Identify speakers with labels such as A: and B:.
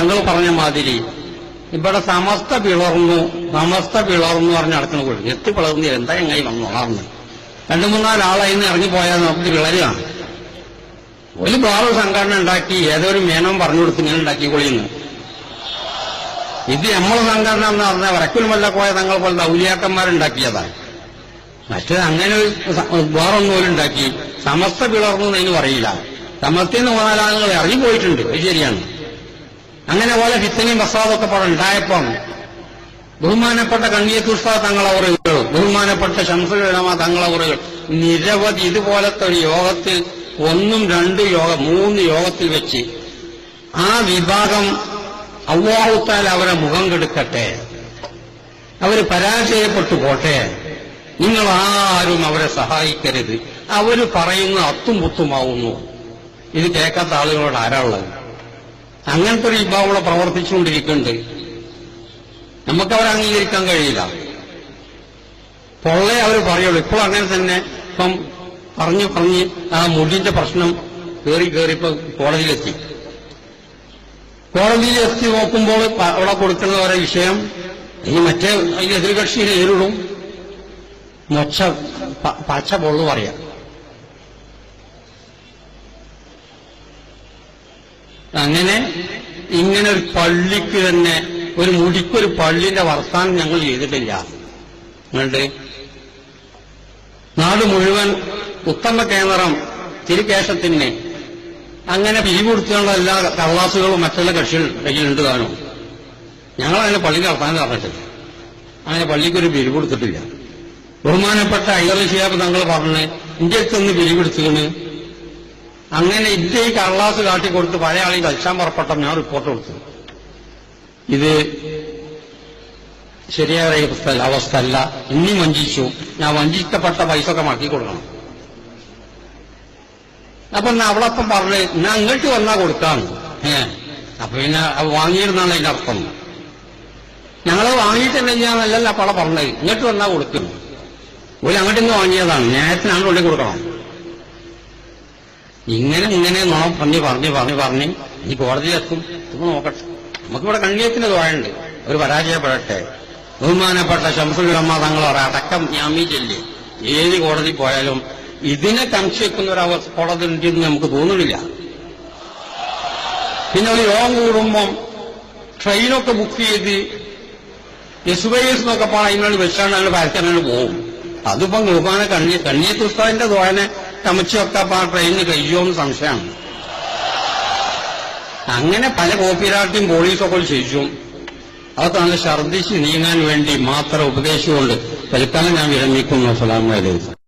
A: തങ്ങൾ പറഞ്ഞ മാതിരി ഇവിടെ സമസ്ത പിളർന്നു സമസ്ത പിളർന്നു പറഞ്ഞ് നടക്കുന്ന കൂടി എത്തി പിളർന്നു എന്താ എങ്ങനെ വന്നു? വളർന്ന് രണ്ടു മൂന്നാൽ ആളായിന്ന് ഇറങ്ങിപ്പോയാൽ നമുക്ക് പിളരുകയാണ് ഒരു വേറൊരു സംഘടന ഉണ്ടാക്കി ഏതൊരു മേനവും പറഞ്ഞു കൊടുത്ത് ഇങ്ങനെ ഉണ്ടാക്കിക്കൊള്ളിന്ന്. ഇത് നമ്മളെ സംഘടന എന്ന് പറഞ്ഞാൽ വരക്കുലുമല്ല പോയ തങ്ങൾ പോലത്തെ ഔലിയാക്കന്മാരുണ്ടാക്കിയതാണ് മറ്റേത് അങ്ങനെ വേറൊന്നും പോലും ഉണ്ടാക്കി. സമസ്ത പിളർന്നു എന്നതിന് പറയില്ല. സമസ്തന്ന് മൂന്നാലാളുകൾ ഇറങ്ങിപ്പോയിട്ടുണ്ട് അത് ശരിയാണ്. അങ്ങനെ പോലെ ഫിത്തനയും വസാദൊക്കെ പടം ഉണ്ടായപ്പം ബഹുമാനപ്പെട്ട കണ്ണിയത്തുസ്താ തങ്ങളവറുകൾ ബഹുമാനപ്പെട്ട ശംസുലമ തങ്ങളവറുകൾ നിരവധി ഇതുപോലത്തെ ഒരു യോഗത്തിൽ ഒന്നും രണ്ട് യോഗ മൂന്ന് യോഗത്തിൽ വെച്ച് ആ വിഭാഗം അവ്വാഹുത്താൽ അവരെ മുഖം കെടുക്കട്ടെ. അവർ പരാജയപ്പെട്ടു പോട്ടെ. നിങ്ങൾ ആരും അവരെ സഹായിക്കരുത്. അവർ പറയുന്ന അത്തും പുത്തുമാവുന്നു. ഇത് കേൾക്കാത്ത ആളുകളോട് ആരാ ഉള്ളത്? അങ്ങനത്തെ ഒരു വിഭാഗം ഇവിടെ പ്രവർത്തിച്ചുകൊണ്ടിരിക്കുന്നുണ്ട്. നമുക്ക് അവരെ അംഗീകരിക്കാൻ കഴിയില്ല. പൊള്ളേ അവർ പറയുള്ളൂ. ഇപ്പോൾ അങ്ങനെ തന്നെ. ഇപ്പം പറഞ്ഞു പറഞ്ഞ് ആ മുടിന്റെ പ്രശ്നം കയറി കയറി ഇപ്പൊ കോടതിയിലെത്തി. കോടതിയിൽ എത്തി നോക്കുമ്പോൾ അവിടെ കൊടുക്കുന്ന ഓരോ വിഷയം ഈ മറ്റേ എതിർകക്ഷി നേരിടും മൊച്ച പച്ച പൊള്ളു പറയാം. അങ്ങനെ ഇങ്ങനെ ഒരു പള്ളിക്ക് തന്നെ ഒരു മുടിക്കൊരു പള്ളിന്റെ വർത്താനം ഞങ്ങൾ ചെയ്തിട്ടില്ല. നിങ്ങളുടെ നാട് മുഴുവൻ ഉത്തമ കേന്ദ്രം തിരുകേശത്തിന് അങ്ങനെ പിരികൊടുത്തുള്ള എല്ലാ കള്ളാസുകളും മറ്റുള്ള കക്ഷികൾ കയ്യിലുണ്ട് താനും. ഞങ്ങൾ അങ്ങനെ പള്ളി നടത്താൻ പറഞ്ഞിട്ടില്ല. അങ്ങനെ പള്ളിക്കൊരു പിരിവ് കൊടുത്തിട്ടില്ല. ബഹുമാനപ്പെട്ട അയ്യർ ഷിയാബ് തങ്ങൾ പറഞ്ഞ് ഇന്ത്യക്കൊന്ന് പിരിവെടുത്തുകണ് അങ്ങനെ ഇന്ത്യ ഈ കള്ളാസ് കാട്ടിക്കൊടുത്ത് പല ആളെയും കളിച്ചാൻ പുറപ്പെട്ട ഞാൻ റിപ്പോർട്ട് കൊടുത്തു. ഇത് ശരിയായ അവസ്ഥ അല്ല ഇനി വഞ്ചിച്ചു. ഞാൻ വഞ്ചിക്കപ്പെട്ട പൈസ ഒക്കെ മാറ്റി കൊടുക്കണം. അപ്പൊ എന്നാ അവളപ്പം പറഞ്ഞു ഞാൻ അങ്ങോട്ട് വന്നാ കൊടുക്കാന്ന് ഏ. അപ്പൊ പിന്നെ വാങ്ങിയിരുന്നാണ് അതിന്റെ അർത്ഥം. ഞങ്ങൾ അല്ലല്ല അപ്പള പറഞ്ഞത്. ഇങ്ങോട്ട് വന്നാ കൊടുക്കും. ഒരു അങ്ങോട്ട് ഇന്ന് വാങ്ങിയതാണ്. ന്യായത്തിന് അങ്ങോട്ട് കൊണ്ടേ കൊടുക്കണം. ഇങ്ങനെ ഇങ്ങനെ നോ പറഞ്ഞ് പറഞ്ഞ് പറഞ്ഞ് പറഞ്ഞ് ഈ കോടതിയിലെത്തും നമ്മൾ നോക്കട്ടെ. നമുക്കിവിടെ കണ്ണിയത്തിന് തോഴണ്ട് ഒരു പരാജയപ്പെടട്ടെ. ബഹുമാനപ്പെട്ട ശംസുലമ്മ തങ്ങൾ പറയാം അടക്കം ഞാമീറ്റല്ലേ ഏത് കോടതി പോയാലും ഇതിനെ സംശയിക്കുന്ന ഒരു അവസ്ഥ കോടതി ഉണ്ടെന്ന് നമുക്ക് തോന്നുന്നില്ല. പിന്നെ ഒരു യോഗം കൂടുമ്പം ട്രെയിനൊക്കെ ബുക്ക് ചെയ്ത് എസുബൈസ് എന്നൊക്കെ പറഞ്ഞാൽ അതിനോട് വെച്ചാണ് അതിന് പരക്കാനാണ് പോകും. അതിപ്പം ബഹുമാന കണ്ണിയ കണ്ണിയത്ത് ഉസ്താദിന്റെ ദ്വാനെ ചമച്ചൊക്കെ ആ ട്രെയിനിന് കഴിയുമെന്ന് സംശയമാണ്. അങ്ങനെ പല കോപ്പിരാട്ടിയും പോലീസൊക്കെ ചെയ്യും അതൊക്കെ നല്ല ഛർദ്ദിച്ച് നീങ്ങാൻ വേണ്ടി മാത്രം ഉപദേശിച്ചുകൊണ്ട് തൽക്കാലം ഞാൻ വിരമിക്കുന്നു. അസ്സലാമു അലൈക്കും.